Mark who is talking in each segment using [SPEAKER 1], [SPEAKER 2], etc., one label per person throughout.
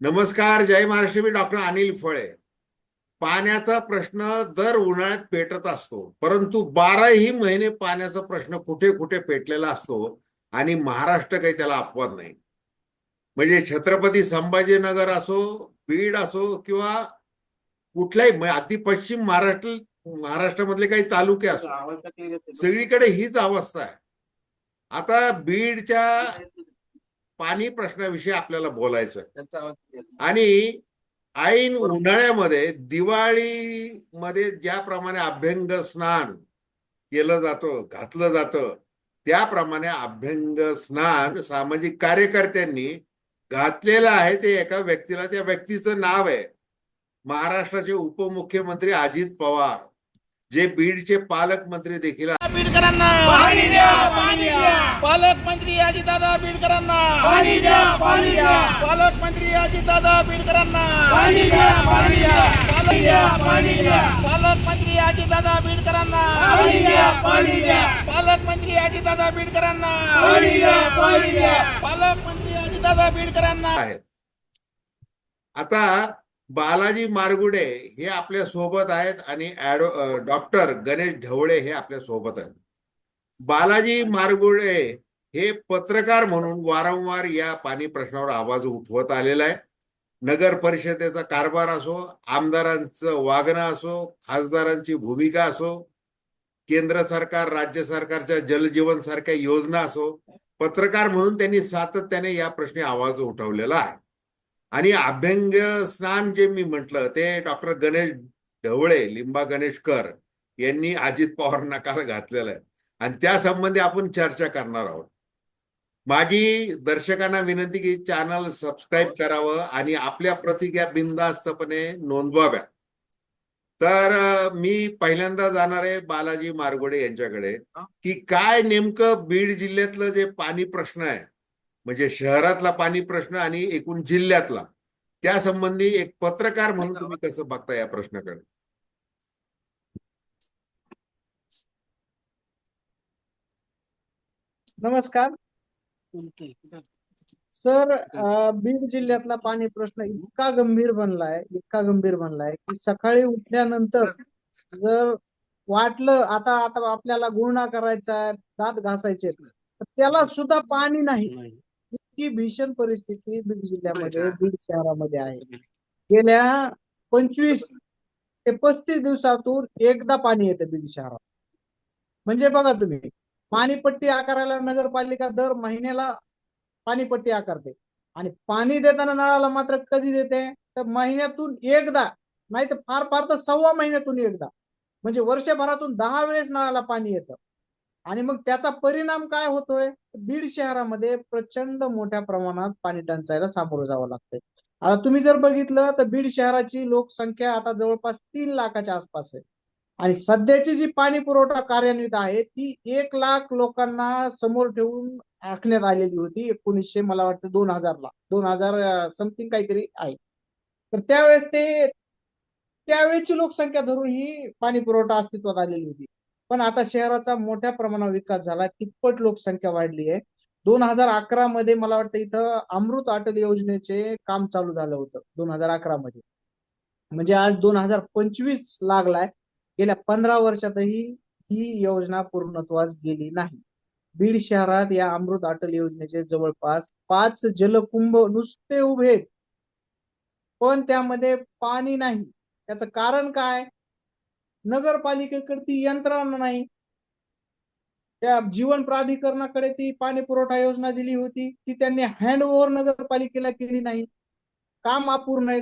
[SPEAKER 1] नमस्कार जय महाराष्ट्र. मी डॉक्टर अनिल फळे. पाण्याचा प्रश्न दर उन्हाळ्यात पेटत असतो परंतु बाराही महिने पाण्याचा प्रश्न कुठे कुठे पेटलेला असतो आणि महाराष्ट्र काही त्याला अपवाद नाही. म्हणजे छत्रपती संभाजीनगर असो बीड असो किंवा कुठल्याही म्हणजे अति पश्चिम महाराष्ट्र महाराष्ट्रामधले काही तालुके असो सगळीकडे हीच अवस्था आहे. आता बीडच्या पाणी प्रश्नाविषयी आपल्याला बोलायचं. आणि ऐन उन्हाळ्यामध्ये दिवाळीमध्ये ज्याप्रमाणे अभ्यंग स्नान केलं जातं घातलं जातं त्याप्रमाणे अभ्यंग स्नान सामाजिक कार्यकर्त्यांनी घातलेलं आहे ते एका व्यक्तीला. त्या व्यक्तीचं नाव आहे. महाराष्ट्राचे उपमुख्यमंत्री अजित पवार. जे बीडचे पालकमंत्री देखील.
[SPEAKER 2] बीडकरांना.
[SPEAKER 3] पाणी द्या पाणी द्या.
[SPEAKER 2] पालकमंत्री अजितदादा बीडकरांना.
[SPEAKER 3] पाणी द्या पाणी द्या.
[SPEAKER 2] पालकमंत्री अजितदादा बीडकरांना.
[SPEAKER 3] पाणी द्या पाणी द्या. पाणी द्या पाणी द्या.
[SPEAKER 2] पालकमंत्री अजितदादा बीडकरांना.
[SPEAKER 3] पाणी द्या पाणी द्या.
[SPEAKER 2] पालकमंत्री अजितदादा बीडकरांना.
[SPEAKER 3] पाणी द्या पाणी द्या.
[SPEAKER 2] पालकमंत्री अजितदादा बीडकरांना.
[SPEAKER 1] आहेत. आता बालाजी मारगुडे हे आपल्यासोबत आहेत आणि ऍडो डॉक्टर गणेश ढवळे हे आपल्यासोबत आहेत. बालाजी मारगुडे हे पत्रकार म्हणून वारंवार या पाणी प्रश्नावर आवाज उठवत आलेला आहे. नगर परिषदेचा कारभार असो आमदारांचं वागणं असो खासदारांची भूमिका असो केंद्र सरकार राज्य सरकारच्या जलजीवन सारख्या योजना असो पत्रकार म्हणून त्यांनी सातत्याने या प्रश्नी आवाज उठवलेला आहे. आणि अभ्यंग स्नान जे मी म्हटलं ते डॉक्टर गणेश ढवळे लिंबा गणेशकर यांनी अजित पवारांना काल घातलेलं आहे. आणि त्या संबंधी आपण चर्चा करणार आहोत. माझी दर्शकांना विनंती की चॅनल सबस्क्राईब करावं आणि आपल्या प्रतिक्रिया बिनधास्तपणे नोंदवाव्या. तर मी पहिल्यांदा जाणार आहे बालाजी मारगोडे यांच्याकडे की काय नेमकं बीड जिल्ह्यातलं जे पाणी प्रश्न आहे म्हणजे शहरातला पाणी प्रश्न आणि एकूण जिल्ह्यातला त्या संबंधी एक पत्रकार म्हणून तुम्ही कसं बघता या प्रश्नाकडे?
[SPEAKER 4] नमस्कार. सर बीड जिल्ह्यातला पाणी प्रश्न इतका गंभीर बनलाय इतका गंभीर बनलाय की सकाळी उठल्यानंतर जर वाटलं आता आता आपल्याला गुळणा करायचा आहे, दात घासायचे तर त्याला सुद्धा पाणी नाही. इतकी भीषण परिस्थिती बीड जिल्ह्यामध्ये बीड शहरामध्ये आहे. गेल्या पंचवीस ते पस्तीस दिवसातून एकदा पाणी येतं बीड शहरात. म्हणजे बघा तुम्ही पाणीपट्टी आकारायला नगरपालिका दर महिन्याला पाणीपट्टी आकारते. आणि पाणी देताना नळाला मात्र कधी देते? तर महिन्यातून एकदा नाही तर फार फार तर सव्वा महिन्यातून एकदा. म्हणजे वर्षभरातून दहा वेळेस नळाला पाणी येतं. आणि मग त्याचा परिणाम काय होतोय? बीड शहरामध्ये प्रचंड मोठ्या प्रमाणात पाणी टंचाईला सामोरं जावं लागतंय. आता तुम्ही जर बघितलं तर बीड शहराची लोकसंख्या आता जवळपास तीन लाखाच्या आसपास आहे. आणि सध्याची जी पाणी पुरवठा कार्यान्वित आहे ती एक लाख लोकांना समोर ठेवून आखण्यात आलेली होती एकोणीसशे मला वाटतं दोन हजारला. दोन हजार समथिंग काहीतरी आहे. तर त्यावेळेस ते त्यावेळेची लोकसंख्या धरून ही पाणी पुरवठा अस्तित्वात आलेली होती. पण आता शहराचा मोठ्या प्रमाणावर विकास झाला तिप्पट लोकसंख्या वाढली आहे. दोन हजार अकरा मध्ये मला वाटतं इथं अमृत अटल योजनेचे काम चालू झालं होतं दोन हजार अकरा मध्ये. म्हणजे आज दोन हजार पंचवीस लागलाय गेल्या पंधरा वर्षातही ही योजना पूर्णत्वास गेली नाही. बीड शहरात या अमृत अटल योजनेचे जवळपास पाच जलकुंभ नुसते उभे पण त्यामध्ये पाणी नाही. त्याचं कारण काय? नगरपालिकेकडे ती यंत्रणा नाही. त्या जीवन प्राधिकरणाकडे ती पाणी पुरवठा योजना दिली होती. ती त्यांनी हँड ओव्हर नगरपालिकेला केली नाही. काम अपूर्ण आहे.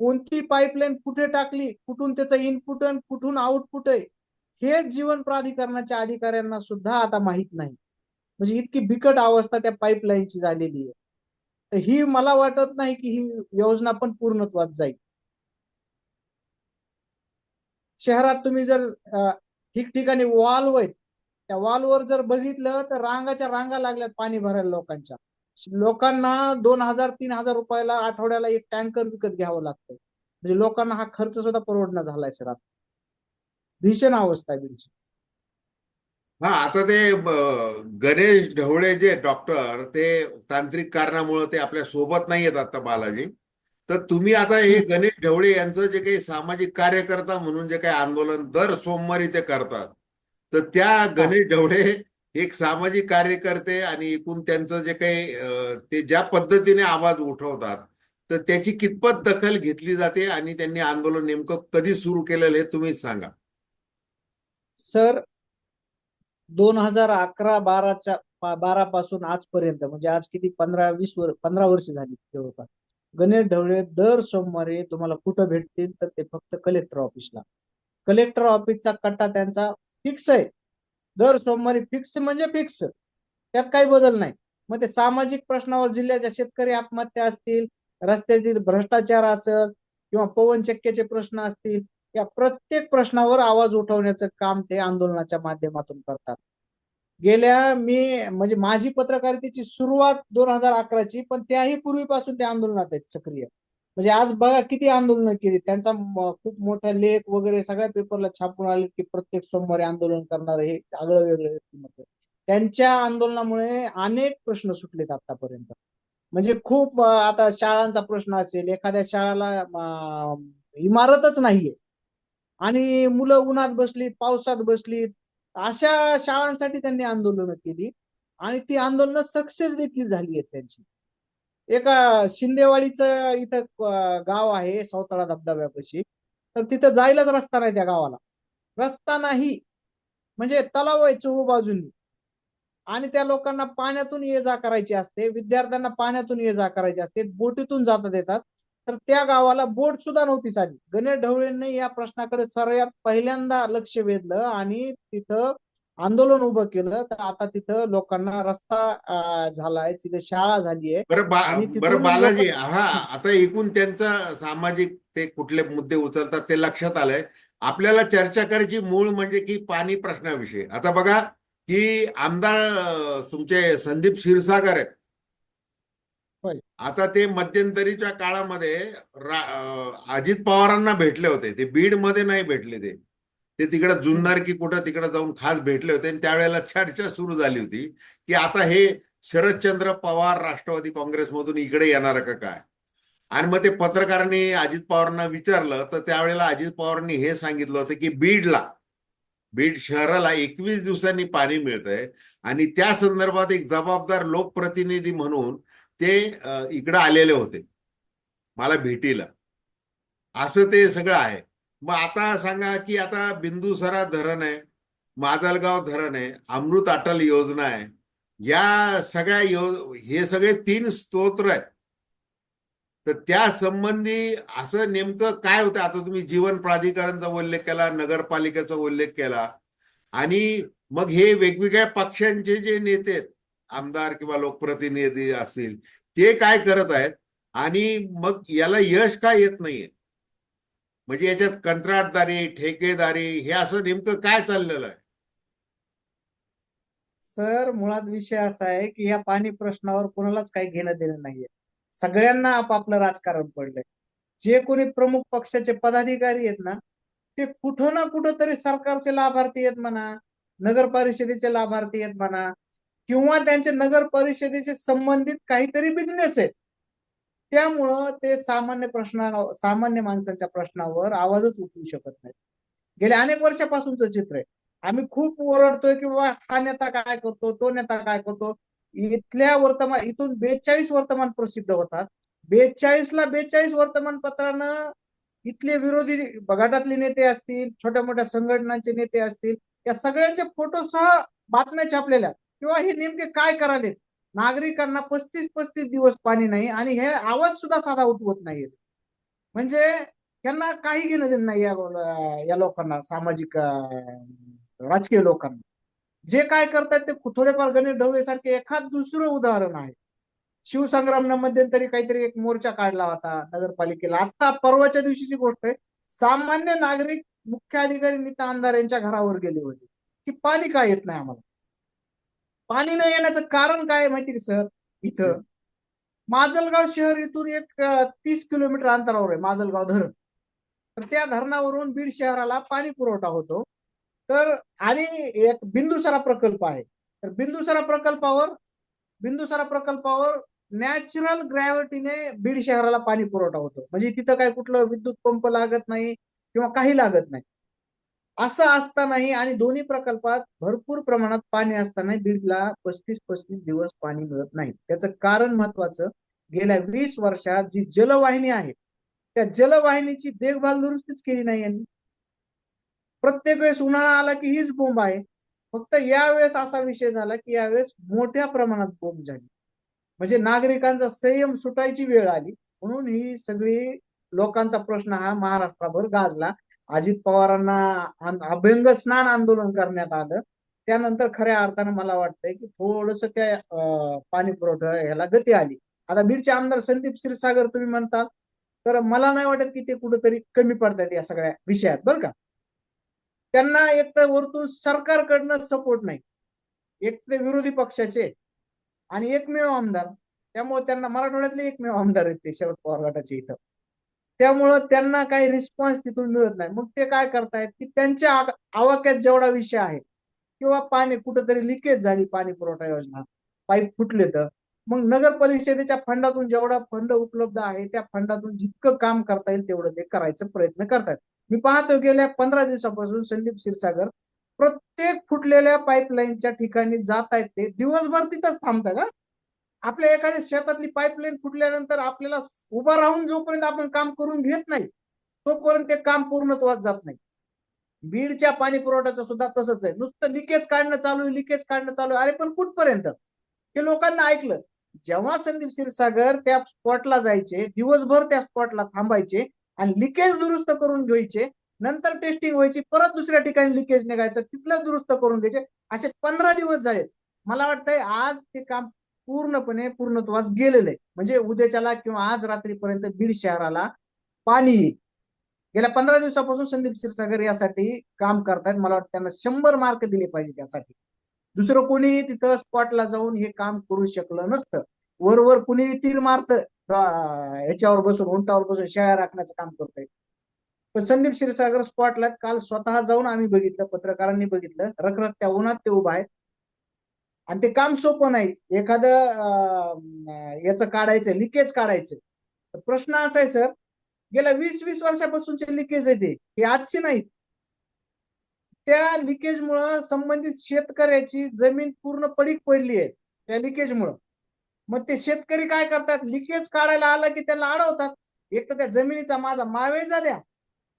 [SPEAKER 4] कोणती पाईपलाईन कुठे टाकली? कुठून त्याचं इनपुट आणि कुठून आउटपुट आहे? हे जीवन प्राधिकरणाच्या अधिकाऱ्यांना सुद्धा आता माहीत नाही. म्हणजे इतकी बिकट अवस्था त्या पाईपलाईनची झालेली आहे. तर ही मला वाटत नाही की ही योजना पण पूर्णत्वात जाईल. शहरात तुम्ही जर ठिकठिकाणी वॉल आहेत त्या वॉलवर जर बघितलं तर रांगाच्या रांगा लागल्यात पाणी भरायला लोकांच्या. लोकांना दोन हजार तीन हजार रुपयाला आठवड्याला एक टँकर विकत घ्यावं लागतं म्हणजे लोकांना हा खर्च सुद्धा परवडणं झालाय सर आता. भीषण अवस्था आहे बीडची
[SPEAKER 1] हा आता ते गणेश ढवळे जे डॉक्टर ते तांत्रिक कारणामुळे ते आपल्यासोबत नाही आहेत आता बालाजी. तर तुम्ही आता हे गणेश ढवळे यांचं जे काही सामाजिक कार्यकर्ता म्हणून जे काही आंदोलन दर सोमवारी ते करतात तर त्या गणेश ढवळे एक सामाजिक कार्यकर्ते आणि एकूण त्यांचं जे काही ते ज्या पद्धतीने आवाज उठवतात तर त्याची कितपत दखल घेतली जाते आणि त्यांनी आंदोलन नेमकं कधी सुरू केलेलं हे तुम्हीच सांगा.
[SPEAKER 4] सर दोन हजार अकरा बाराच्या बारा पासून आजपर्यंत म्हणजे आज किती पंधरा वीस वर पंधरा वर्ष झाली जवळपास. गणेश ढवळे दर सोमवारी तुम्हाला कुठं भेटतील तर ते फक्त कलेक्टर ऑफिसला कलेक्टर ऑफिसचा कट्टा त्यांचा फिक्स आहे. दर सोमवारी फिक्स म्हणजे फिक्स त्यात काही बदल नाही. मग ते सामाजिक प्रश्नावर जिल्ह्याच्या शेतकरी आत्महत्या असतील रस्त्यातील भ्रष्टाचार असेल किंवा पवन चक्क्याचे प्रश्न असतील या प्रत्येक प्रश्नावर आवाज उठवण्याचं काम ते आंदोलनाच्या माध्यमातून करतात. गेल्या मी म्हणजे माझी पत्रकारितेची सुरुवात दोन हजार अकराची पण त्याही पूर्वीपासून ते आंदोलनात आहेत सक्रिय. म्हणजे आज बघा किती आंदोलनं केली. त्यांचा खूप मोठा लेख वगैरे सगळ्या पेपरला छापून आले की प्रत्येक सोमवारी आंदोलन करणार हे आगळं वेगळं व्यक्तिमत्व. त्यांच्या आंदोलनामुळे अनेक प्रश्न सुटलेत आतापर्यंत. म्हणजे खूप आता शाळांचा प्रश्न असेल एखाद्या शाळाला इमारतच नाहीये. आणि मुलं उन्हात बसलीत पावसात बसलीत अशा शाळांसाठी त्यांनी आंदोलनं केली आणि ती आंदोलनं सक्सेस देखील झाली आहेत त्यांची. एका शिंदेवाडीचं इथं गाव आहे सावताळा धबधब्यापाशी. तर तिथं जायलाच रस्ता नाही त्या गावाला. रस्ता नाही. म्हणजे तलाव आहे चोहू बाजूंनी. आणि त्या लोकांना पाण्यातून ये जा करायची असते. विद्यार्थ्यांना पाण्यातून ये जा करायची असते. बोटीतून जाता येतात तर त्या गावाला बोट सुद्धा नव्हती झाली. गणेश ढवळेंनी या प्रश्नाकडे सर्वात पहिल्यांदा लक्ष वेधलं आणि तिथं आंदोलन उभं केलं. तर आता तिथं लोकांना रस्ता झालाय तिथे शाळा झाली आहे.
[SPEAKER 1] बरं बालाजी हा आता एकूण त्यांचं सामाजिक ते कुठले मुद्दे उचलतात ते लक्षात आलंय. आपल्याला चर्चा करायची मूळ म्हणजे की पाणी प्रश्नाविषयी. आता बघा की आमदार तुमचे संदीप क्षीरसागर आहेत. आता ते मध्यंतरीच्या काळामध्ये अजित पवारांना भेटले होते. ते बीडमध्ये नाही भेटले ते. ते तिकडे जुन्नर की कुठं तिकडे जाऊन खास भेटले होते. आणि त्यावेळेला चर्चा सुरू झाली होती की आता हे शरदचंद्र पवार राष्ट्रवादी काँग्रेसमधून इकडे येणार का काय? आणि मग ते पत्रकारांनी अजित पवारांना विचारलं तर त्यावेळेला अजित पवारांनी हे सांगितलं होतं की बीडला बीड शहराला एकवीस दिवसांनी पाणी मिळतंय. आणि त्या संदर्भात एक जबाबदार लोकप्रतिनिधी म्हणून ते इकडं आलेले होते. मला भेटीला. असं ते सगळं आहे. मग आता सांगा की आता बिंदुसरा धरण आहे माजलगाव धरण आहे अमृत अटल योजना आहे. या सगळ्या यो हे सगळे तीन स्तोत्र आहेत. तर त्या संबंधी असं नेमकं काय होतं? आता तुम्ही जीवन प्राधिकरणचा उल्लेख केला नगरपालिकेचा उल्लेख केला. आणि मग हे वेगवेगळ्या पक्षांचे जे नेते आहेत आमदार किंवा लोकप्रतिनिधी असतील ते काय करत आहेत? आणि मग याला यश का येत नाहीये? म्हणजे याच्यात कंत्राटदारी ठेकेदारी हे असं नेमकं काय चाललेलं आहे?
[SPEAKER 4] सर मुळात विषय असा आहे की या पाणी प्रश्नावर कोणालाच काही घेणं देणं नाहीये. सगळ्यांना आपापलं राजकारण पडलंय. जे कोणी प्रमुख पक्षाचे पदाधिकारी आहेत ना ते कुठं ना कुठं तरी सरकारचे लाभार्थी आहेत म्हणा नगर परिषदेचे लाभार्थी आहेत म्हणा किंवा त्यांचे नगर परिषदेशी संबंधित काहीतरी बिझनेस आहेत. त्यामुळं ते सामान्य प्रश्ना सामान्य माणसांच्या प्रश्नावर आवाजच उठवू शकत नाही गेल्या अनेक वर्षापासूनच चित्र आहे. आम्ही खूप ओरडतोय की बाबा हा नेता काय करतो तो नेता काय करतो? इथल्या वर्तमान इथून बेचाळीस वर्तमान प्रसिद्ध होतात. बेचाळीस ला बेचाळीस वर्तमानपत्रानं इथले विरोधी गटातले नेते असतील छोट्या मोठ्या संघटनांचे नेते असतील या सगळ्यांचे फोटोसह बातम्या छापलेल्या आहेत. किंवा हे नेमके काय करायले नागरिकांना पस्तीस पस्तीस दिवस पाणी नाही आणि हे आवाज सुद्धा साधा उठवत नाहीत. म्हणजे यांना काही घेणं देणं नाही या या लोकांना सामाजिक राजकीय लोकांना. जे काय करतात ते थोडेफार गणेश ढवळे सारखे एखाद दुसरं उदाहरण आहे. शिवसंग्रामनं मध्यंतरी काहीतरी एक मोर्चा काढला होता नगरपालिकेला. आता परवाच्या दिवशीची गोष्ट आहे. सामान्य नागरिक मुख्य अधिकारी नीता अंधार यांच्या घरावर गेले होते. की पाणी काय येत नाही आम्हाला? पाणी न येण्याचं कारण काय माहिती का सर? इथं माजलगाव शहर इथून एक तीस किलोमीटर अंतरावर आहे माजलगाव धरण. तर त्या धरणावरून बीड शहराला पाणी पुरवठा होतो. तर आणि एक बिंदुसरा प्रकल्प आहे. तर बिंदुसरा प्रकल्पावर बिंदुसरा प्रकल्पावर नॅचरल ग्रॅव्हिटीने बीड शहराला पाणी पुरवठा होतो. म्हणजे तिथं काय कुठलं विद्युत पंप लागत नाही किंवा काही लागत नाही. असं असतानाही आणि दोन्ही प्रकल्पात भरपूर प्रमाणात पाणी असताना बीडला पस्तीस पस्तीस दिवस पाणी मिळत नाही. त्याचं कारण महत्वाचं गेल्या वीस वर्षात जी जलवाहिनी आहे त्या जलवाहिनीची देखभाल दुरुस्तीच केली नाही यांनी. प्रत्येक वेळेस उन्हाळा आला की हीच बोंब आहे. फक्त यावेळेस असा विषय झाला की यावेळेस मोठ्या प्रमाणात बोंब झाली. म्हणजे नागरिकांचा संयम सुटायची वेळ आली. म्हणून ही सगळी लोकांचा प्रश्न हा महाराष्ट्राभर गाजला. अजित पवारांना अभ्यंग स्नान आंदोलन करण्यात आलं. त्यानंतर खऱ्या अर्थानं मला वाटतंय की थोडस त्या अं, पाणी पुरवठा ह्याला गती आली. आता बीडचे आमदार संदीप क्षीरसागर तुम्ही म्हणताल तर मला नाही वाटत की ते कुठेतरी कमी पडतात या सगळ्या विषयात बरं का? त्यांना एक तर वरतून सरकारकडनं सपोर्ट नाही. एक ते विरोधी पक्षाचे आणि एकमेव आमदार. त्यामुळे त्यांना मराठवाड्यातले एकमेव आमदार आहेत ते शरद पवार गटाचे इथं. त्यामुळं त्यांना काही रिस्पॉन्स तिथून मिळत नाही. मग ते काय करतायत की त्यांच्या आवाक्यात जेवढा विषय आहे किंवा पाणी कुठंतरी लिकेज झाली पाणी पुरवठा योजना पाईप फुटले तर मग नगर परिषदेच्या फंडातून जेवढा फंड उपलब्ध आहे त्या फंडातून जितकं काम करता येईल तेवढं ते करायचा प्रयत्न करतात मी पाहतो गेल्या पंधरा दिवसापासून संदीप क्षीरसागर प्रत्येक फुटलेल्या पाईपलाईनच्या ठिकाणी जात आहेत ते. दिवसभर तिथंच थांबतात आपल्या एखाद्या शेतातली पाईपलाईन फुटल्यानंतर आपल्याला उभा राहून जोपर्यंत आपण काम करून घेत नाही तोपर्यंत ते काम पूर्णत्वात जात नाही. बीडच्या पाणी पुरवठ्याचं सुद्धा तसंच आहे. नुसतं लिकेज काढणं चालू आहे लिकेज काढणं चालू आहे. अरे पण कुठपर्यंत? हे लोकांना ऐकलं. जेव्हा संदीप क्षीरसागर त्या स्पॉटला जायचे दिवसभर त्या स्पॉटला थांबायचे आणि लिकेज दुरुस्त करून घ्यायचे नंतर टेस्टिंग व्हायची परत दुसऱ्या ठिकाणी लिकेज निघायचं तिथलं दुरुस्त करून घ्यायचे असे पंधरा दिवस झाले. मला वाटतंय आज ते काम पूर्णपणे पूर्णत्वास गेलेलं. आहे म्हणजे उद्याच्याला किंवा आज रात्रीपर्यंत बीड शहराला पाणी येईल गेल्या पंधरा दिवसापासून संदीप क्षीरसागर यासाठी काम करतायत. मला वाटतं त्यांना शंभर मार्क दिले पाहिजे त्यासाठी दुसरं कोणी तिथं स्पॉटला जाऊन हे काम करू शकलं नसतं. वरवर कुणी तीर मारत ह्याच्यावर बसून उंटावर बसून शेळ्या राखण्याचं काम करतोय. पण संदीप क्षीरसागर स्पॉटला काल स्वतः जाऊन आम्ही बघितलं पत्रकारांनी बघितलं. रखरखत्या उन्हात ते उभा आहेत. आणि ते काम सोपं नाही. एखादं याचं काढायचं लिकेज काढायचं. तर प्रश्न असा आहे सर गेल्या वीस वीस वर्षापासूनचे लिकेज आहे ते. हे आजचे नाहीत. त्या लिकेजमुळं संबंधित शेतकऱ्याची जमीन पूर्ण पडीक पडली आहे त्या लिकेजमुळं. मग ते शेतकरी काय करतात? लिकेज काढायला आलं की त्याला अडवतात. एक तर त्या जमिनीचा माझा मावेजा द्या.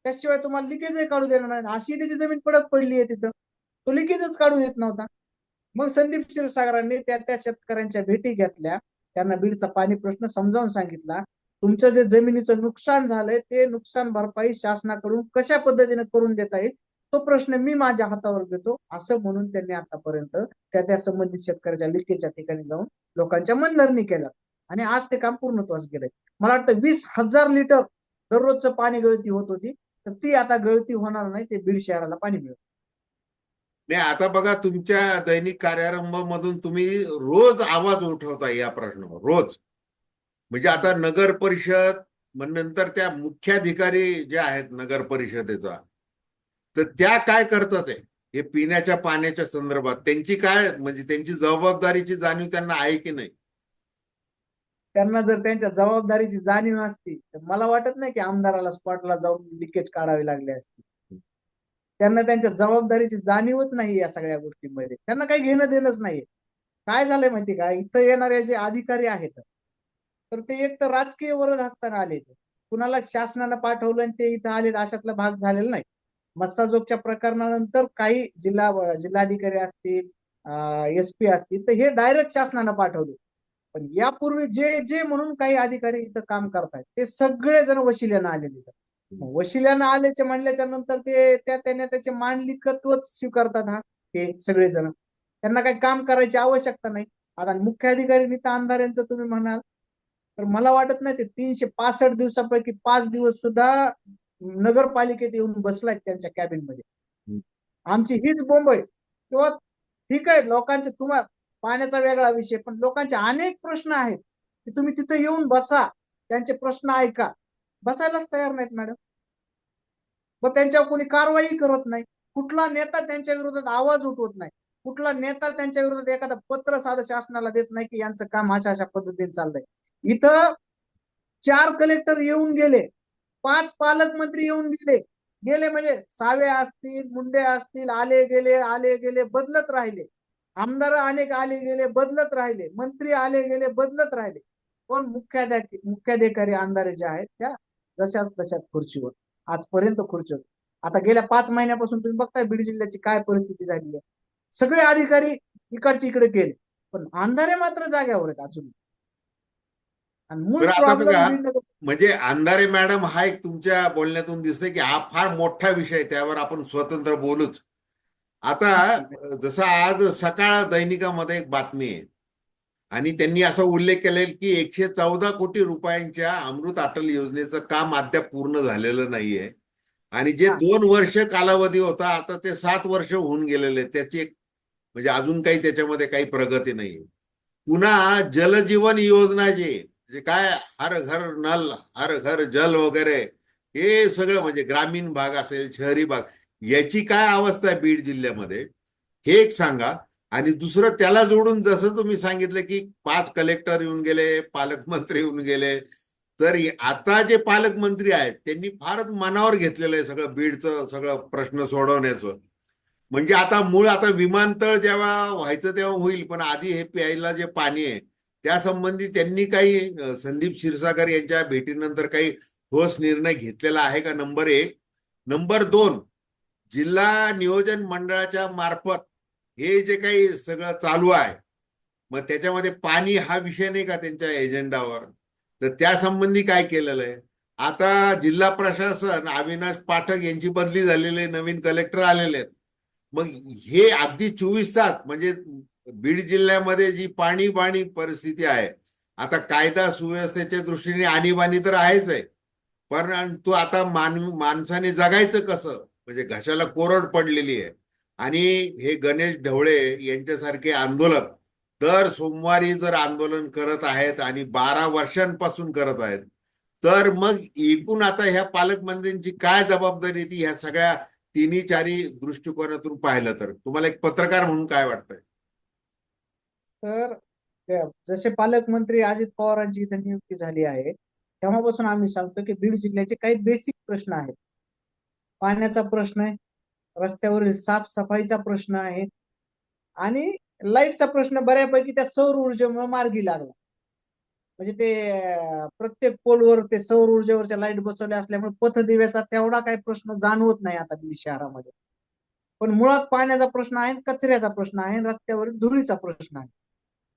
[SPEAKER 4] त्याशिवाय तुम्हाला लिकेजही काढू देणार नाही. अशी त्याची जमीन पडत पडली आहे तिथं. तो लिकेजच काढू देत नव्हता. मग संदीप क्षीरसागरांनी त्या त्या शेतकऱ्यांच्या भेटी घेतल्या. त्यांना बीडचा पाणी प्रश्न समजावून सांगितला. तुमचं जे जमिनीचं नुकसान झालंय ते नुकसान भरपाई शासनाकडून कशा पद्धतीने करून देता येईल? तो प्रश्न मी माझ्या हातावर घेतो. असं म्हणून त्यांनी आतापर्यंत त्या त्या संबंधित शेतकऱ्याच्या लिकेच्या ठिकाणी जाऊन लोकांच्या मनधरणी केलं. आणि आज ते काम पूर्णत्वास गेलंय मला वाटतं वीस हजार लिटर दररोजचं पाणी गळती होत होती. तर ती आता गळती होणार नाही ते बीड शहराला पाणी मिळेल.
[SPEAKER 1] नाही आता बघा तुमच्या दैनिक कार्यारंभामधून तुम्ही रोज आवाज उठवता या प्रश्नावर रोज. म्हणजे आता नगर परिषद मग नंतर त्या मुख्याधिकारी जे आहेत नगर परिषदेचा तर त्या काय करतात हे? पिण्याच्या पाण्याच्या संदर्भात त्यांची काय म्हणजे त्यांची जबाबदारीची जाणीव त्यांना आहे की नाही?
[SPEAKER 4] त्यांना जर त्यांच्या जबाबदारीची जाणीव असती तर मला वाटत नाही की आमदाराला स्पॉटला जाऊन लिकेज काढावी लागली असती. त्यांना त्यांच्या जबाबदारीची जाणीवच नाही या सगळ्या गोष्टींमध्ये. त्यांना काही घेणं देणंच नाहीये. काय झालंय माहिती का? इथं येणारे जे अधिकारी आहेत तर ते एक तर राजकीय वरद असताना आले कुणाला शासनानं पाठवलं आणि ते इथं आले अशातला भाग झालेला नाही. मस्साजोगच्या प्रकरणानंतर काही जिल्हा जिल्हाधिकारी असतील एस पी असतील तर हे डायरेक्ट शासनानं पाठवले. पण यापूर्वी जे जे म्हणून काही अधिकारी इथं काम करतायत ते सगळे जण वशिल्यानं आलेले वशिल्यानं आल्याचे म्हणल्याच्या नंतर ते त्या त्याने त्याचे मांडलिकत्वच स्वीकारतात हा हे सगळेजण. त्यांना काही काम करायची आवश्यकता नाही. आता मुख्याधिकारी नीता अंधार यांचं तुम्ही म्हणाल तर मला वाटत नाही ते तीनशे पासष्ट दिवसापैकी पाच दिवस सुद्धा नगरपालिकेत येऊन बसलायत त्यांच्या कॅबिनमध्ये आमची हीच बोंब आहे. किंवा ठीक आहे लोकांचे तुम्हाला पाण्याचा वेगळा विषय पण लोकांचे अनेक प्रश्न आहेत की तुम्ही तिथे येऊन बसा त्यांचे प्रश्न ऐका. बसायलाच तयार नाहीत मॅडम. मग त्यांच्यावर कोणी कारवाई करत नाही. कुठला नेता त्यांच्या विरोधात आवाज उठवत नाही. कुठला नेता त्यांच्या विरोधात एखादा पत्र साधं शासनाला देत नाही की यांचं काम अशा अशा पद्धतीने चाललंय. इथं चार कलेक्टर येऊन गेले. पाच पालकमंत्री येऊन गेले. गेले म्हणजे सावे असतील मुंडे असतील आले गेले आले गेले बदलत राहिले. आमदार अनेक आले गेले बदलत राहिले. मंत्री आले गेले बदलत राहिले. पण मुख्याध्या मुख्याधिकारी आमदार जे आहेत त्या जशाच तशाच खुर्चीवर. आजपर्यंत खुर्चीवर. आता गेल्या पाच महिन्यापासून तुम्ही बघताय बीड जिल्ह्याची काय परिस्थिती झाली आहे. सगळे अधिकारी इकडचे इकडे गेले. पण अंधारे मात्र जाग्यावर आहेत अजून.
[SPEAKER 1] म्हणजे अंधारे मॅडम हा एक तुमच्या बोलण्यातून दिसतंय की हा फार मोठा विषय आहे, त्यावर आपण स्वतंत्र बोलूच. आता जसं आज सकाळ दैनिकामध्ये एक बातमी आहे. आणि त्यांनी असा उल्लेख केलेला की एकशे चौदा कोटी रुपयांच्या अमृत अटल योजनेचं काम अद्याप पूर्ण झालेलं नाहीये आणि जे. दोन वर्ष कालावधी होता आता ते सात वर्ष होऊन गेलेले. त्याची म्हणजे अजून काही त्याच्यामध्ये काही प्रगती नाहीये पुन्हा जलजीवन योजना जे जे काय हर घर नल हर घर जल वगैरे हे सगळं म्हणजे ग्रामीण भाग असेल शहरी भाग याची काय अवस्था आहे बीड जिल्ह्यामध्ये हे एक सांगा आणि दुसरं त्याला जोडून जसं तुम्ही सांगितलं की पाच कलेक्टर येऊन गेले पालकमंत्री येऊन गेले तर आता जे पालकमंत्री आहेत त्यांनी फारच मनावर घेतलेलं आहे सगळं बीडचं सगळं प्रश्न सोडवण्याचं. म्हणजे आता मूळ आता विमानतळ जेव्हा व्हायचं तेव्हा होईल पण आधी हे प्यायला जे पाणी आहे त्या संबंधी त्यांनी काही संदीप क्षीरसागर यांच्या भेटीनंतर काही ठोस निर्णय घेतलेला आहे का? नंबर एक. नंबर दोन. जिल्हा नियोजन मंडळाच्या मार्फत हे जे काही सगळं चालू आहे मग त्याच्यामध्ये पाणी हा विषय नाही का त्यांच्या एजेंडावर? तर त्या संबंधी काय केलेलं आहे? आता जिल्हा प्रशासन अविनाश पाठक यांची बदली झालेली आहे नवीन कलेक्टर आलेले आहेत. मग हे अगदी चोवीस तास म्हणजे बीड जिल्ह्यामध्ये जी पाणी पाणी परिस्थिती आहे आता कायदा सुव्यवस्थेच्या दृष्टीने आणीबाणी तर आहेच आहे. पण तो आता मान माणसाने जगायचं कसं? म्हणजे घशाला कोरड पडलेली आहे. आणि हे गणेश ढवळे यांच्यासारखे आंदोलक दर सोमवारी जर आंदोलन करत आहेत आणि बारा वर्षांपासून करत आहेत तर मग एकूण आता ह्या पालकमंत्र्यांची काय जबाबदारी ती ह्या सगळ्या तिन्ही चारी दृष्टिकोनातून पाहिलं तर? तुम्हाला एक पत्रकार म्हणून काय वाटतंय?
[SPEAKER 4] तर जसे पालकमंत्री अजित पवारांची इथे नियुक्ती झाली आहे तेव्हापासून आम्ही सांगतो की बीड जिल्ह्याचे काही बेसिक प्रश्न आहेत. पाण्याचा प्रश्न आहे रस्त्यावरील साफसफाईचा प्रश्न आहे. आणि लाईटचा प्रश्न बऱ्यापैकी त्या सौर ऊर्जेमुळे मार्गी लागला. म्हणजे ते प्रत्येक पोलवर ते सौर ऊर्जेवरच्या लाइट बसवल्या असल्यामुळे पथदिव्याचा तेवढा काही प्रश्न जाणवत नाही आता बीड शहरामध्ये. पण मुळात पाण्याचा प्रश्न आहे कचऱ्याचा प्रश्न आहे रस्त्यावरील धुळीचा प्रश्न आहे.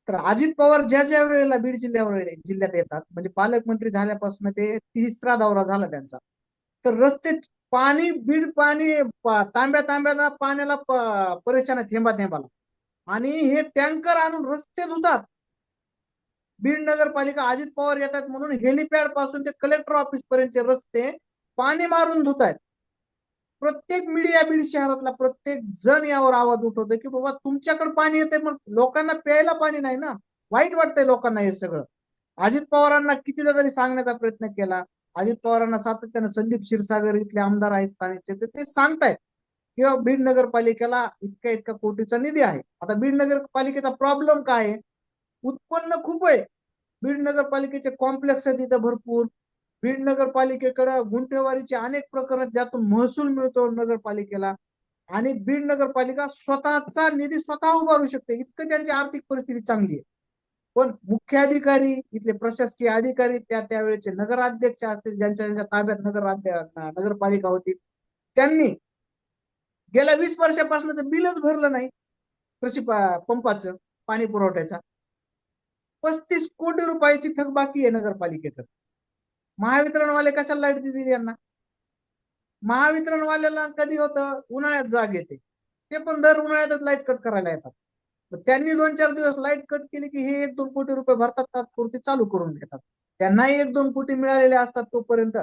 [SPEAKER 4] तर अजित पवार ज्या ज्या वेळेला बीड जिल्ह्यावर जिल्ह्यात येतात म्हणजे पालकमंत्री झाल्यापासून ते तिसरा दौरा झाला त्यांचा. तर रस्ते पाणी बीड पाणी तांब्या तांब्याला पाण्याला परेशान आहे थेंबा थेंबाला आणि हे टँकर आणून रस्ते धुतात. बीड नगरपालिका अजित पवार येतात म्हणून हेलिपॅडपासून ते कलेक्टर ऑफिस पर्यंतचे रस्ते पाणी मारून धुत आहेत प्रत्येक मीडिया बीड शहरातला प्रत्येक जण यावर आवाज उठवतो की बाबा तुमच्याकडे पाणी येते मग लोकांना प्यायला पाणी नाही ना? वाईट वाटतंय लोकांना हे सगळं. अजित पवारांना कितीदा तरी सांगण्याचा प्रयत्न केला. अजित पवारांना सातत्यानं संदीप क्षीरसागर इथले आमदार आहेत स्थानिकचे तर ते सांगतायत किंवा बीड नगरपालिकेला इतका इतका कोटीचा निधी आहे. आता बीड नगरपालिकेचा प्रॉब्लेम काय आहे? उत्पन्न खूप आहे. बीड नगरपालिकेचे कॉम्प्लेक्स आहेत इथं भरपूर. बीड नगरपालिकेकडे गुंठेवारीचे अनेक प्रकरण ज्यातून महसूल मिळतो नगरपालिकेला. आणि बीड नगरपालिका स्वतःचा निधी स्वतः उभारू शकते. इतकं त्यांची आर्थिक परिस्थिती चांगली आहे. पण मुख्याधिकारी इथले प्रशासकीय अधिकारी त्या त्यावेळेचे नगराध्यक्ष असतील ज्यांच्या ज्यांच्या ताब्यात नगर नगरपालिका होती त्यांनी गेल्या वीस वर्षापासूनच बिलच भरलं नाही कृषी पंपाचं पाणी पुरवठ्याचा. पस्तीस कोटी रुपयाची थकबाकी आहे नगरपालिकेकडे महावितरणवाले कशाला लाइट दिली यांना? महावितरणवाल्याला कधी होतं? उन्हाळ्यात जाग येते. ते पण दर उन्हाळ्यातच लाइट कट करायला येतात. त्यांनी दोन चार दिवस लाइट कट केली की हे एक दोन कोटी रुपये भरतात तात्पुरती चालू करून घेतात. त्यांनाही एक दोन कोटी मिळालेले असतात तोपर्यंत.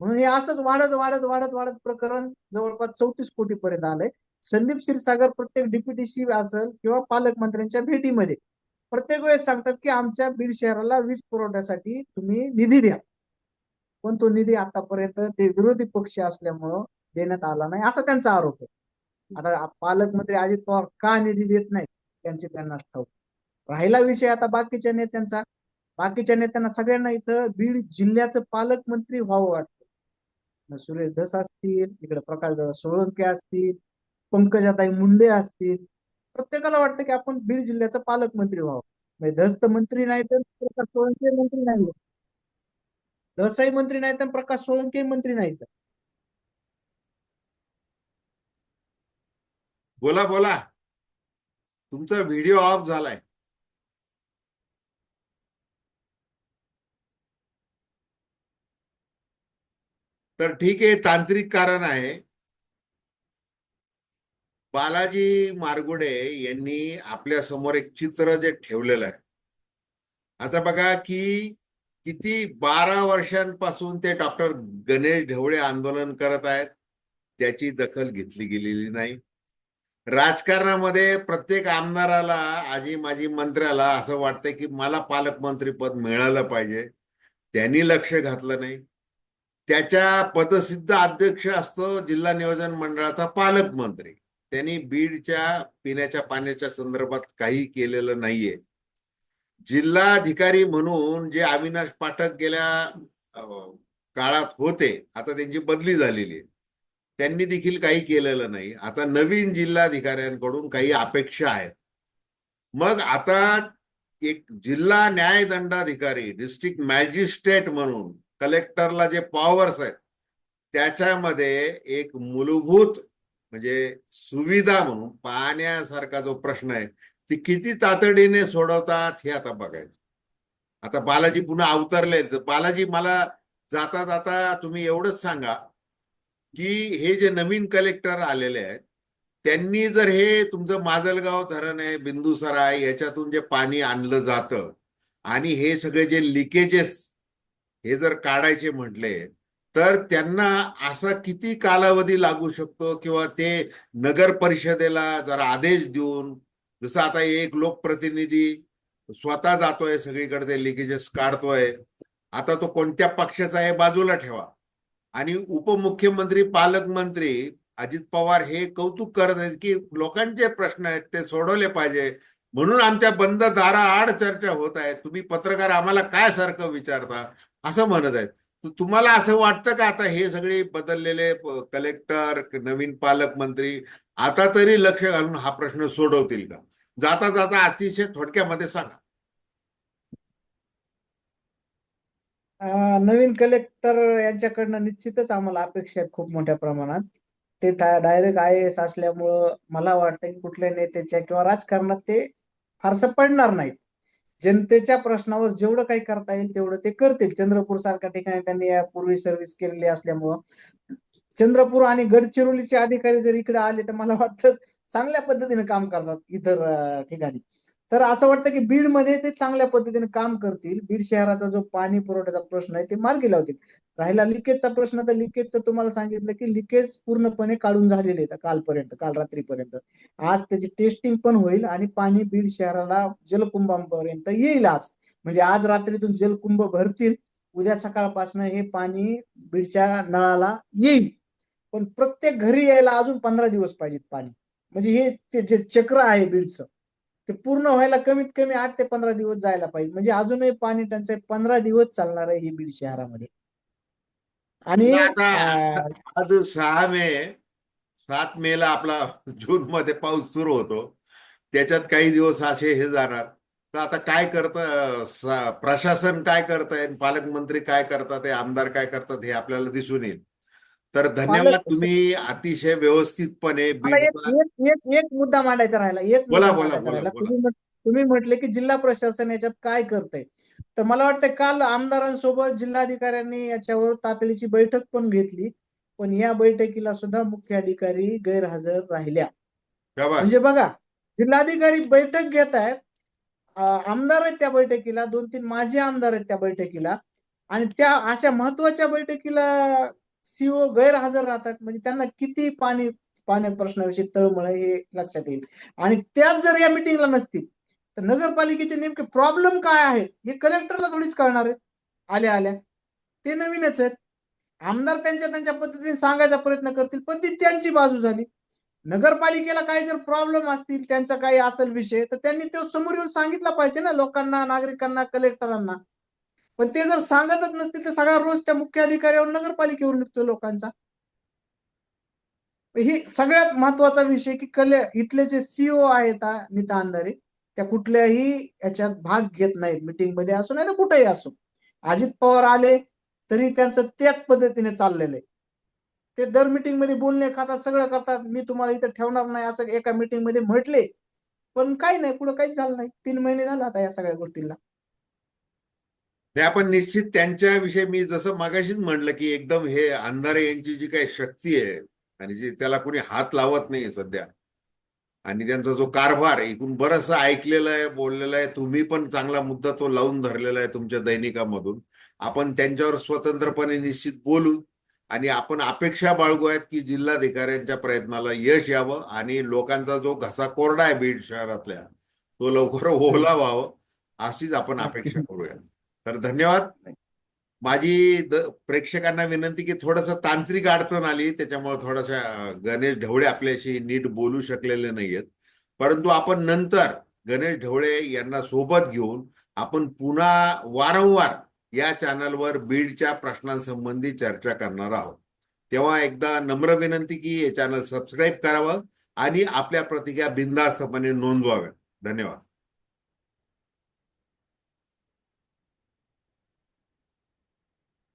[SPEAKER 4] म्हणून हे असंच वाढत वाढत वाढत वाढत प्रकरण जवळपास चौतीस कोटी पर्यंत आलंय. संदीप क्षीरसागर प्रत्येक डीपीटीसी असेल किंवा पालकमंत्र्यांच्या भेटीमध्ये प्रत्येक वेळेस सांगतात की आमच्या बीड शहराला वीज पुरवठ्यासाठी तुम्ही निधी द्या. पण तो निधी आतापर्यंत ते विरोधी पक्ष असल्यामुळं देण्यात आला नाही असा त्यांचा आरोप आहे. आता पालकमंत्री अजित पवार का निधी देत नाहीत? त्यांचे त्यांना ठाऊक. राहिला विषय आता बाकीच्या नेत्यांचा. बाकीच्या नेत्यांना सगळ्यांना इथं बीड जिल्ह्याचं पालकमंत्री व्हावं वाटतं. सुरेश धस असतील इकडे प्रकाशदादा सोळंके असतील पंकजाताई मुंडे असतील. प्रत्येकाला वाटतं की आपण बीड जिल्ह्याचं पालकमंत्री व्हावं. म्हणजे धस तर मंत्री नाही तर प्रकाश सोळंके मंत्री नाही धसही मंत्री नाही तर प्रकाश सोळंके मंत्री नाही तर.
[SPEAKER 1] बोला बोला. तुमचा व्हिडिओ ऑफ झालाय. तर ठीक आहे तांत्रिक कारण आहे. बालाजी मारगुडे यांनी आपल्यासमोर एक चित्र जे ठेवलेलं आहे. आता बघा की किती बारा वर्षांपासून ते डॉक्टर गणेश ढवळे आंदोलन करत आहेत त्याची दखल घेतली गेलेली नाही. राजकारणामध्ये प्रत्येक आमदाराला आजी माजी मंत्र्याला असं वाटतंय की मला पालकमंत्री पद मिळालं पाहिजे. त्यांनी लक्ष घातलं नाही. त्याच्या पदसिद्ध अध्यक्ष असतो जिल्हा नियोजन मंडळाचा पालकमंत्री. त्यांनी बीडच्या पिण्याच्या पाण्याच्या संदर्भात काही केलेलं नाहीये. जिल्हाधिकारी म्हणून जे अविनाश पाठक गेल्या काळात होते आता त्यांची बदली झालेली आहे. त्यांनी देखील काही केलेलं नाही. आता नवीन जिल्हाधिकाऱ्यांकडून काही अपेक्षा आहेत. मग आता एक जिल्हा न्यायदंडाधिकारी डिस्ट्रिक्ट मॅजिस्ट्रेट म्हणून कलेक्टरला जे पॉवर्स आहेत त्याच्यामध्ये एक मूलभूत म्हणजे सुविधा म्हणून पाहण्यासारखा जो प्रश्न आहे ती किती तातडीने सोडवतात हे आता बघायचं. आता बालाजी पुन्हा अवतरले बालाजी मला जाता जाता तुम्ही एवढंच सांगा की हे जे नवीन कलेक्टर आलेले आहेत त्यांनी जर हे तुमचं माजलगाव धरण आहे बिंदुसराय याच्यातून जे पाणी आणलं जातं आणि हे सगळे जे लिकेजेस हे जर काढायचे म्हटले तर त्यांना असा किती कालावधी लागू शकतो? किंवा ते नगर परिषदेला जर आदेश देऊन जसं आता एक लोकप्रतिनिधी स्वतः जातोय सगळीकडे ते लिकेजेस काढतोय आता तो कोणत्या पक्षाचा आहे बाजूला ठेवा. आणि उपमुख्यमंत्री पालकमंत्री अजित पवार हे कौतुक करत आहेत की लोकांचे प्रश्न आहेत ते सोडवले पाहिजे. म्हणून आमच्या बंद दारा आड चर्चा होत आहे. तुम्ही पत्रकार आम्हाला काय सारखं विचारता? असं म्हणत आहेत. तुम्हाला असं वाटतं का आता हे सगळे बदललेले कलेक्टर नवीन पालकमंत्री आता तरी लक्ष घालून हा प्रश्न सोडवतील का? जाता जाता अतिशय थोडक्यामध्ये सांगा.
[SPEAKER 4] नवीन कलेक्टर यांच्याकडनं निश्चितच आम्हाला अपेक्षा आहेत खूप मोठ्या प्रमाणात. ते डायरेक्ट आय एस असल्यामुळं मला वाटतं की कुठल्या नेत्याच्या किंवा राजकारणात ते फारसं पडणार नाहीत. जनतेच्या प्रश्नावर जेवढं काही करता येईल तेवढं ते करतील. चंद्रपूर सारख्या ठिकाणी त्यांनी यापूर्वी सर्व्हिस केलेली असल्यामुळं. चंद्रपूर आणि गडचिरोलीचे अधिकारी जर इकडे आले तर मला वाटतं चांगल्या पद्धतीने काम करतात इतर ठिकाणी. तर असं वाटतं की बीडमध्ये ते चांगल्या पद्धतीने काम करतील. बीड शहराचा जो पाणी पुरवठ्याचा प्रश्न आहे ते मार्गी लावतील. राहिला लिकेजचा प्रश्न तर लिकेजचं तुम्हाला सांगितलं की लिकेज पूर्णपणे काढून झालेले आहेत कालपर्यंत काल रात्रीपर्यंत. आज त्याची टेस्टिंग पण होईल आणि पाणी बीड शहराला जलकुंभापर्यंत येईल आज. म्हणजे आज रात्रीतून जलकुंभ भरतील उद्या सकाळपासून हे पाणी बीडच्या नळाला येईल. पण प्रत्येक घरी यायला अजून पंधरा दिवस पाहिजेत पाणी. म्हणजे हे ते जे चक्र आहे बीडचं ते पूर्ण व्हायला कमीत कमी आठ ते पंधरा दिवस जायला पाहिजे. म्हणजे अजूनही पाणी टंचाई पंधरा दिवस चालणार आहे ही बीड शहरामध्ये. आणि
[SPEAKER 1] आज सहा मे सात मे ला आपला जून मध्ये पाऊस सुरू होतो. त्याच्यात काही दिवस असे हे जाणार. तर आता काय करत प्रशासन काय करताय पालकमंत्री काय करतात आमदार काय करतात हे आपल्याला दिसून येईल. तर धन्यवाद तुम्ही अतिशय व्यवस्थितपणे
[SPEAKER 4] मला एक
[SPEAKER 1] बीडचा
[SPEAKER 4] एक एक एक मुद्दा मांडायचा राहिला. एक
[SPEAKER 1] बोला,
[SPEAKER 4] मुद्दा
[SPEAKER 1] बोला,
[SPEAKER 4] मांडायचा
[SPEAKER 1] बोला,
[SPEAKER 4] राहिला.
[SPEAKER 1] बोला.
[SPEAKER 4] तुम्ही म्हट- तुम्ही म्हटले की जिल्हा प्रशासन याच्यात काय करतंय? तर मला वाटतं काल आमदारांसोबत जिल्हाधिकाऱ्यांनी याच्यावर तातडीची बैठक पण घेतली. पण या बैठकीला सुद्धा मुख्य अधिकारी गैरहजर राहिल्या.
[SPEAKER 1] शाबास.
[SPEAKER 4] म्हणजे बघा जिल्हाधिकारी बैठक घेत आहेत. आमदार आहेत त्या बैठकीला दोन तीन माजी आमदार आहेत त्या बैठकीला. आणि त्या अशा महत्त्वाच्या बैठकीला सीओ गैरहजर राहतात. म्हणजे त्यांना किती पाणी पाण्या प्रश्नाविषयी तळमळ हे लक्षात येईल. आणि त्याच जर या मिटिंगला नसतील तर नगरपालिकेचे नेमके प्रॉब्लेम काय आहेत? हे कलेक्टरला थोडीच कळणार आहेत. आल्या आल्या. ते नवीनच आहेत. आमदार त्यांच्या त्यांच्या पद्धतीने सांगायचा प्रयत्न करतील पण ती त्यांची बाजू झाली. नगरपालिकेला काही जर प्रॉब्लेम असतील त्यांचा काही असेल विषय तर त्यांनी तो समोर येऊन सांगितला पाहिजे ना लोकांना नागरिकांना कलेक्टरांना पण ते जर सांगतच नसतील तर सगळा रोज त्या मुख्य अधिकाऱ्यावर नगरपालिकेवर निघतो लोकांचा. ही सगळ्यात महत्त्वाचा विषय की कले इथले जे सीओ आहेत नीता अंधारे त्या कुठल्याही याच्यात भाग घेत नाहीत मिटिंगमध्ये असो नाही तर कुठेही असो. अजित पवार आले तरी त्यांचं त्याच पद्धतीने चाललेलं आहे. ते दर मिटिंगमध्ये बोलणे खातात सगळं करतात. मी तुम्हाला इथं ठेवणार नाही असं एका मीटिंगमध्ये म्हटले. पण काही नाही पुढे काहीच झालं नाही. तीन महिने झाले आता या सगळ्या गोष्टीला
[SPEAKER 1] ते आपण निश्चित त्यांच्याविषयी मी जसं मागाशीच म्हटलं की एकदम हे अंधारे यांची जी काही शक्ती आहे आणि जी त्याला कोणी हात लावत नाही सध्या. आणि त्यांचा जो कारभार एकूण बरंचसं ऐकलेलं आहे बोललेलं आहे तुम्ही पण चांगला मुद्दा तो लावून धरलेला आहे तुमच्या दैनिकामधून. आपण त्यांच्यावर स्वतंत्रपणे निश्चित बोलू आणि आपण अपेक्षा बाळगूयात की जिल्हाधिकाऱ्यांच्या प्रयत्नाला यश यावं आणि लोकांचा जो घसा कोरडा आहे बीड शहरातल्या तो लवकर ओला व्हावं अशीच आपण अपेक्षा करूया. तर धन्यवाद. माझी प्रेक्षकांना विनंती की थोडस तांत्रिक अडचण आली त्याच्यामुळे थोडासा गणेश ढवळे आपल्याशी नीट बोलू शकलेले नाहीयेत. परंतु आपण नंतर गणेश ढवळे यांना सोबत घेऊन आपण पुन्हा वारंवार या चॅनलवर बीडच्या प्रश्नांसंबंधी चर्चा करणार आहोत. तेव्हा एकदा नम्र विनंती की हे चॅनल सबस्क्राईब करावं आणि आपल्या प्रतिक्रिया बिनधास्तपणे नोंदवाव्या धन्यवाद.